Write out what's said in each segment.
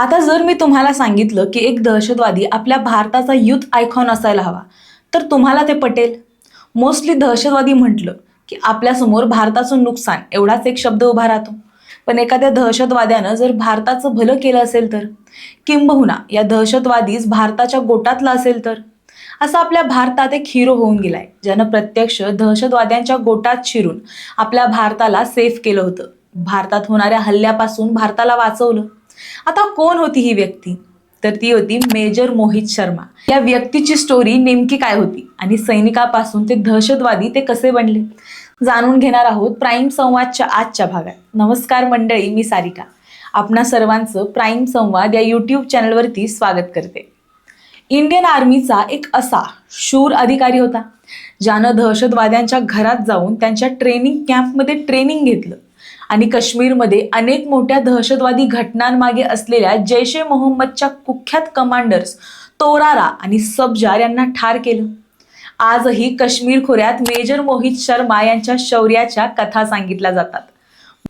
आता जर मी तुम्हाला सांगितलं की एक दहशतवादी आपल्या भारताचा युथ आयकॉन असायला हवा तर तुम्हाला ते पटेल. मोस्टली दहशतवादी म्हटलं की आपल्यासमोर भारताचं नुकसान एवढाच एक शब्द उभा राहतो. पण एखाद्या दहशतवाद्यानं जर भारताचं भलं केलं असेल तर? किंबहुना या दहशतवादीच भारताच्या गोटातला असेल तर? असं आपल्या भारतात एक हिरो होऊन गेलाय ज्यानं प्रत्यक्ष दहशतवाद्यांच्या गोटात शिरून आपल्या भारताला सेफ केलं होतं. भारतात होणाऱ्या हल्ल्यापासून भारताला वाचवलं. आता कोण होती ही व्यक्ती? तर ती होती मेजर मोहित शर्मा. या व्यक्तीची स्टोरी नेमकी काय होती? आणि सैनिकापासून ते दहशतवादी ते कसे बनले? जाणून घेणार आहोत प्राईम संवादच्या आजच्या भागात. नमस्कार मंडळी मी सारिका. आपणा सर्वांचं प्राईम संवाद या यूट्यूब चॅनलवरती स्वागत करते. इंडियन आर्मीचा एक असा शूर अधिकारी होता ज्यानं दहशतवाद्यांच्या घरात जाऊन त्यांच्या ट्रेनिंग कॅम्पमध्ये ट्रेनिंग घेतलं. आणि काश्मीरमध्ये अनेक मोठ्या दहशतवादी घटनांमागे असलेल्या जैश ए मोहम्मदच्या कुख्यात कमांडर्स तोरारा आणि सबजार यांना ठार केलं. आजही काश्मीर खोऱ्यात मेजर मोहित शर्मा यांच्या शौर्याच्या कथा सांगितल्या जातात.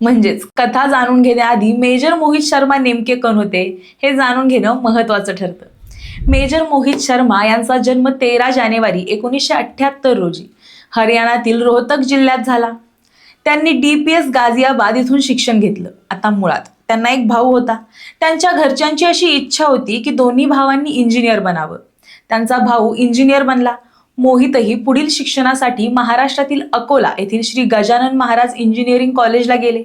म्हणजेच कथा जाणून घेण्याआधी मेजर मोहित शर्मा नेमके कोण होते हे जाणून घेणं महत्वाचं ठरतं. मेजर मोहित शर्मा यांचा जन्म तेरा जानेवारी एकोणीसशे अठ्ठ्याहत्तर रोजी हरियाणातील रोहतक जिल्ह्यात झाला. त्यांनी डी पी एस गाझियाबाद इथून शिक्षण घेतलं आता मुळात. त्यांना एक भाऊ होता. त्यांच्या घरच्यांची अशी इच्छा होती की दोन्ही भावांनी इंजिनियर बनावं. त्यांचा भाऊ इंजिनियर बनला. मोहितही पुढील शिक्षणासाठी महाराष्ट्रातील अकोला येथील श्री गजानन महाराज इंजिनिअरिंग कॉलेजला गेले.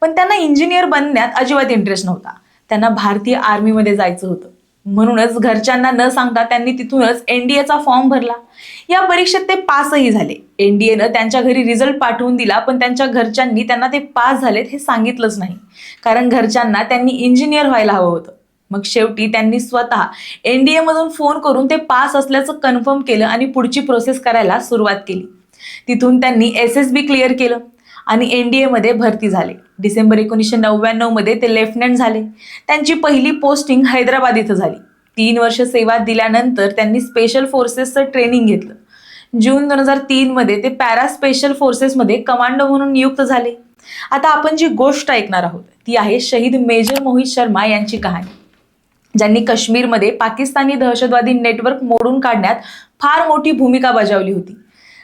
पण त्यांना इंजिनियर बनण्यात अजिबात इंटरेस्ट नव्हता. त्यांना भारतीय आर्मीमध्ये जायचं होतं. म्हणूनच घरच्यांना न सांगता त्यांनी तिथूनच एनडीएचा फॉर्म भरला. या परीक्षेत ते पासही झाले. एनडीएनं त्यांच्या घरी रिझल्ट पाठवून दिला पण त्यांच्या घरच्यांनी त्यांना ते पास झालेत हे सांगितलंच नाही. कारण घरच्यांना त्यांनी इंजिनियर व्हायला हवं होतं. मग शेवटी त्यांनी स्वतः एनडीए मधून फोन करून ते पास असल्याचं कन्फर्म केलं आणि पुढची प्रोसेस करायला सुरुवात केली. तिथून त्यांनी एस एस बी क्लिअर केलं. आणि एनडीए मध्ये भरती झाले. डिसेंबर एकोणीसशे नव्याण्णवमध्ये ते लेफ्टनंट झाले. त्यांची पहिली पोस्टिंग हैदराबाद इथं झाली. तीन वर्ष सेवा दिल्यानंतर त्यांनी स्पेशल फोर्सेसचं ट्रेनिंग घेतलं. जून दोन हजार तीन मध्ये ते पॅरा स्पेशल फोर्सेसमध्ये कमांडो म्हणून नियुक्त झाले. आता आपण जी गोष्ट ऐकणार आहोत ती आहे शहीद मेजर मोहित शर्मा यांची कहाणी. ज्यांनी काश्मीरमध्ये पाकिस्तानी दहशतवादी नेटवर्क मोडून काढण्यात फार मोठी भूमिका बजावली होती.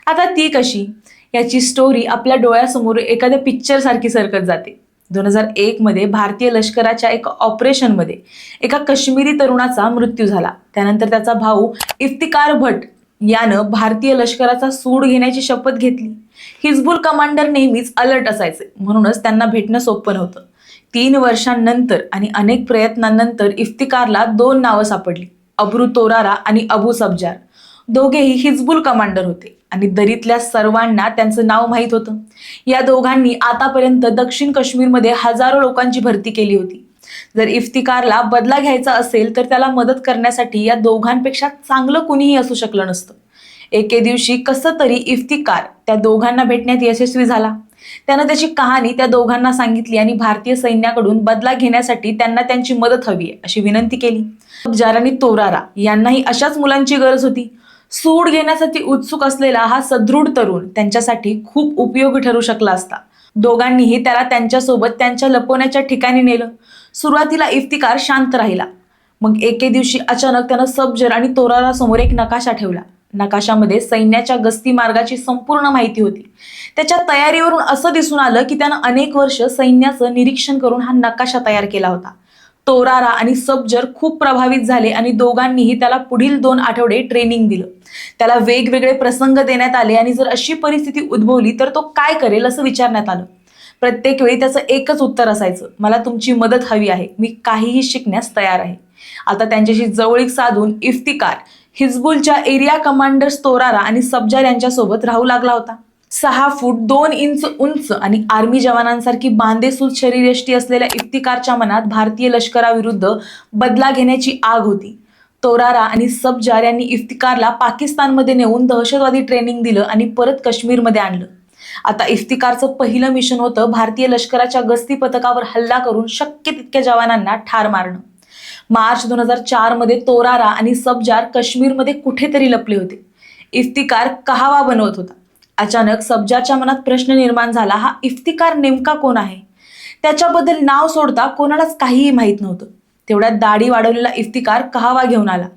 आता ती कशी? याची स्टोरी आपल्या डोळ्यासमोर एखाद्या पिक्चर सारखी सरकत जाते. दोन हजार एक मध्ये भारतीय लष्कराच्या एका ऑपरेशनमध्ये एका काश्मीरी तरुणाचा मृत्यू झाला. त्यानंतर त्याचा भाऊ इफ्तिकार भट यानं भारतीय लष्कराचा सूड घेण्याची शपथ घेतली. हिजबुल कमांडर नेहमीच अलर्ट असायचे. म्हणूनच त्यांना भेटणं सोपं नव्हतं. तीन वर्षांनंतर आणि अनेक प्रयत्नांनंतर इफ्तिकारला दोन नावं सापडली. अब्रू तोरारा आणि अबू सबजार. दोघेही हिजबुल कमांडर होते. आणि दरीतल्या सर्वांना त्यांचं नाव माहीत होतं. या दोघांनी आतापर्यंत दक्षिण काश्मीरमध्ये हजारो लोकांची भरती केली होती. जर इफ्तिकारला बदला घ्यायचा असेल तर त्याला मदत करण्यासाठी या दोघांपेक्षा चांगलं कुणीही असू शकलं नसतं. एके दिवशी कसं तरी इफ्तिकार त्या दोघांना भेटण्यात यशस्वी झाला. त्यानं त्याची कहाणी त्या दोघांना सांगितली आणि भारतीय सैन्याकडून बदला घेण्यासाठी त्यांना त्यांची मदत हवी आहे अशी विनंती केली. जारानी तोरारा यांनाही अशाच मुलांची गरज होती. सूड घेण्यासाठी उत्सुक असलेला हा सदृढ तरुण त्यांच्यासाठी खूप उपयोगी ठरू शकला असता. दोघांनीही त्याला त्यांच्यासोबत त्यांच्या लपवण्याच्या ठिकाणी नेलं. सुरुवातीला इफ्तिकार शांत राहिला. मग एके दिवशी अचानक त्यानं सबजर आणि तोराला समोर एक नकाशा ठेवला. नकाशामध्ये सैन्याच्या गस्ती मार्गाची संपूर्ण माहिती होती. त्याच्या तयारीवरून असं दिसून आलं की त्यानं अनेक वर्ष सैन्याचं निरीक्षण करून हा नकाशा तयार केला होता. तोरारा आणि सबजर खूप प्रभावित झाले आणि दोघांनीही त्याला पुढील दोन आठवडे ट्रेनिंग दिलं. त्याला वेगवेगळे प्रसंग देण्यात आले आणि जर अशी परिस्थिती उद्भवली तर तो काय करेल असं विचारण्यात आलं. प्रत्येक वेळी त्याचं एकच उत्तर असायचं मला तुमची मदत हवी आहे मी काहीही शिकण्यास तयार आहे. आता त्यांच्याशी जवळीक साधून इफ्तिकार हिजबुलच्या एरिया कमांडर्स तोरारा आणि सबजार यांच्यासोबत राहू लागला होता. सहा फूट दोन इंच उंच आणि आर्मी जवानांसारखी बांधेसूद शरीरयष्टी असलेल्या इफ्तिकारच्या मनात भारतीय लष्कराविरुद्ध बदला घेण्याची आग होती. तोरारा आणि सबजार यांनी इफ्तिकारला पाकिस्तानमध्ये नेऊन दहशतवादी ट्रेनिंग दिलं आणि परत काश्मीरमध्ये आणलं. आता इफ्तिकारचं पहिलं मिशन होतं भारतीय लष्कराच्या गस्ती पथकावर हल्ला करून शक्य तितक्या जवानांना ठार मारणं. मार्च दोन हजार चारमध्ये तोरारा आणि सबजार काश्मीरमध्ये कुठेतरी लपले होते. इफ्तिकार कहावा बनवत होता. अचानक सब्जाच्या मनात प्रश्न निर्माण झाला हा इफ्तिकार नेमका कोण आहे? त्याच्याबद्दल नाव सोडता कोणालाच काहीही माहीत नव्हतं. तेवढ्यात दाढी वाढवलेला इफ्तिकार कहावा घेऊन आला.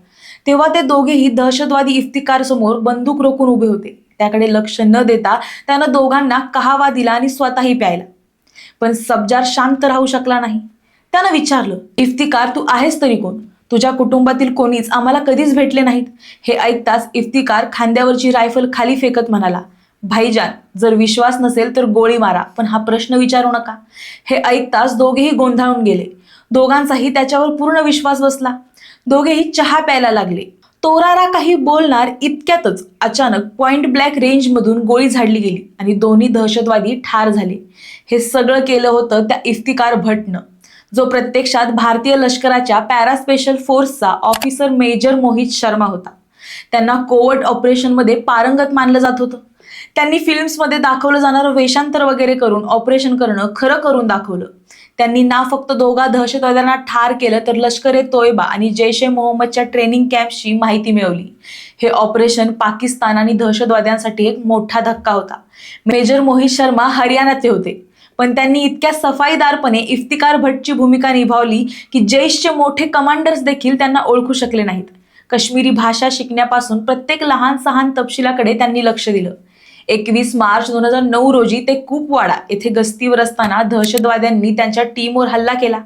तेव्हा ते दोघेही दहशतवादी इफ्तिकार समोर बंदूक रोखून उभे होते. त्याकडे लक्ष न देता त्यानं दोघांना कहावा दिला आणि स्वतःही प्यायला. पण सब्जार शांत राहू शकला नाही. त्यानं विचारलं इफ्तिकार तू आहेस तरी कोण? तुझ्या कुटुंबातील कोणीच आम्हाला कधीच भेटले नाहीत. हे ऐकताच इफ्तिकार खांद्यावरची रायफल खाली फेकत म्हणाला भाईजान जर विश्वास नसेल तर गोळी मारा पण हा प्रश्न विचारू नका. हे ऐकताच दोघेही गोंधळून गेले. दोघांचाही त्याच्यावर पूर्ण विश्वास बसला. दोघेही चहा प्यायला लागले. तोरारा काही बोलणार इतक्यातच अचानक पॉइंट ब्लॅक रेंजमधून गोळी झाडली गेली आणि दोन्ही दहशतवादी ठार झाले. हे सगळं केलं होतं त्या इफ्तिकार भटनं जो प्रत्यक्षात भारतीय लष्कराच्या पॅरा स्पेशल फोर्सचा ऑफिसर मेजर मोहित शर्मा होता. त्यांना कोवर्ट ऑपरेशनमध्ये पारंगत मानलं जात होतं. त्यांनी फिल्म्समध्ये दाखवलं जाणारं वेषांतर वगैरे करून ऑपरेशन करणं खरं करून दाखवलं. त्यांनी ना फक्त दोघा दहशतवाद्यांना ठार केलं तर लष्कर ए तोयबा आणि जैश ए मोहम्मदच्या ट्रेनिंग कॅम्पची माहिती मिळवली. हे ऑपरेशन पाकिस्तान आणि दहशतवाद्यांसाठी एक मोठा धक्का होता. मेजर मोहित शर्मा हरियाणाचे होते. पण त्यांनी इतक्या सफाईदारपणे इफ्तिकार भट्टची भूमिका निभावली की जैशचे मोठे कमांडर्स देखील त्यांना ओळखू शकले नाहीत. काश्मीरी भाषा शिकण्यापासून प्रत्येक लहान सहान तपशिलाकडे त्यांनी लक्ष दिलं. एकवीस मार्च दोन हजार नऊ रोजी ते कुपवाडा येथे गस्तीवर असताना दहशतवाद्यांनी त्यांच्या टीमवर हल्ला केला.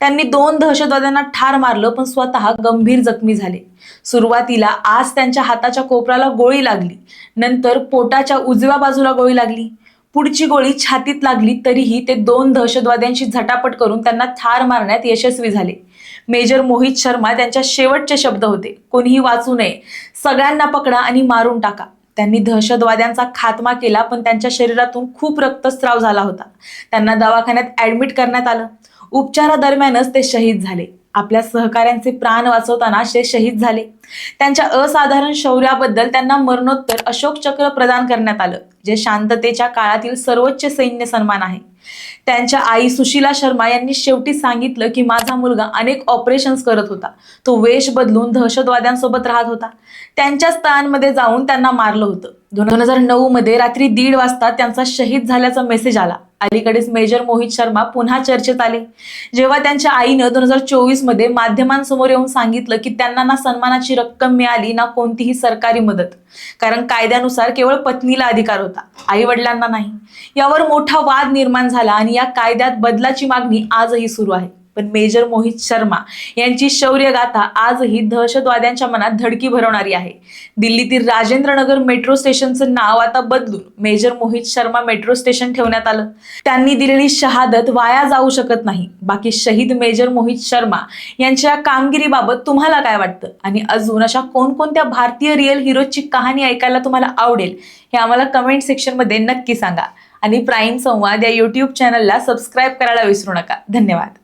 त्यांनी दोन दहशतवाद्यांना ठार मारलं पण स्वतः गंभीर जखमी झाले. सुरुवातीला आज त्यांच्या हाताच्या कोपराला गोळी लागली. नंतर पोटाच्या उजव्या बाजूला गोळी लागली. पुढची गोळी छातीत लागली तरीही ते दोन दहशतवाद्यांशी झटापट करून त्यांना ठार मारण्यात यशस्वी झाले. मेजर मोहित शर्मा त्यांच्या शेवटचे शब्द होते. कोणीही वाचू नये. सगळ्यांना पकडा आणि मारून टाका. त्यांनी दहशतवाद्यांचा खात्मा केला पण त्यांच्या शरीरातून खूप रक्तस्राव झाला होता. त्यांना दवाखान्यात ऍडमिट करण्यात आलं. उपचारादरम्यानच ते शहीद झाले. आपल्या सहकाऱ्यांचे प्राण वाचवताना ते शहीद झाले. त्यांच्या असाधारण शौर्याबद्दल त्यांना मरणोत्तर अशोक चक्र प्रदान करण्यात आलं. जे शांततेच्या काळातील सर्वोच्च सैन्य सन्मान आहे. त्यांच्या आई सुशीला शर्मा यांनी शेवटी सांगितलं की माझा मुलगा अनेक ऑपरेशन्स करत होता. तो वेश बदलून दहशतवाद्यांसोबत राहत होता. त्यांच्या स्थळांमध्ये जाऊन त्यांना मारलं होतं. दोन हजार नऊ मध्ये रात्री दीड वाजता त्यांचा शहीद झाल्याचा मेसेज आला. अलीकडेच मेजर मोहित शर्मा पुन्हा चर्चेत आले. जेव्हा त्यांच्या आईनं दोन हजार चोवीसमध्ये माध्यमांसमोर येऊन सांगितलं की त्यांना ना सन्मानाची रक्कम मिळाली ना कोणतीही सरकारी मदत. कारण कायद्यानुसार केवळ पत्नीला अधिकार होता आई वडिलांना नाही. यावर मोठा वाद निर्माण झाला आणि या कायद्यात बदलाची मागणी आजही सुरू आहे. पण मेजर मोहित शर्मा यांची शौर्य गाथा आजही दहशतवाद्यांच्या मनात धडकी भरवणारी आहे. दिल्लीतील राजेंद्रनगर मेट्रो स्टेशनचं नाव आता बदलून major Mohit Sharma metro station ठेवण्यात आलं. त्यांनी दिलेली शहादत वाया जाऊ शकत नाही. बाकी शहीद मेजर मोहित शर्मा यांच्या कामगिरीबाबत तुम्हाला काय वाटतं? आणि अजून अशा कोणकोणत्या भारतीय रिअल हिरोजची कहाणी ऐकायला तुम्हाला आवडेल हे आम्हाला कमेंट सेक्शनमध्ये नक्की सांगा. आणि प्राईम संवाद या यूट्यूब चॅनलला सबस्क्राईब करायला विसरू नका. धन्यवाद.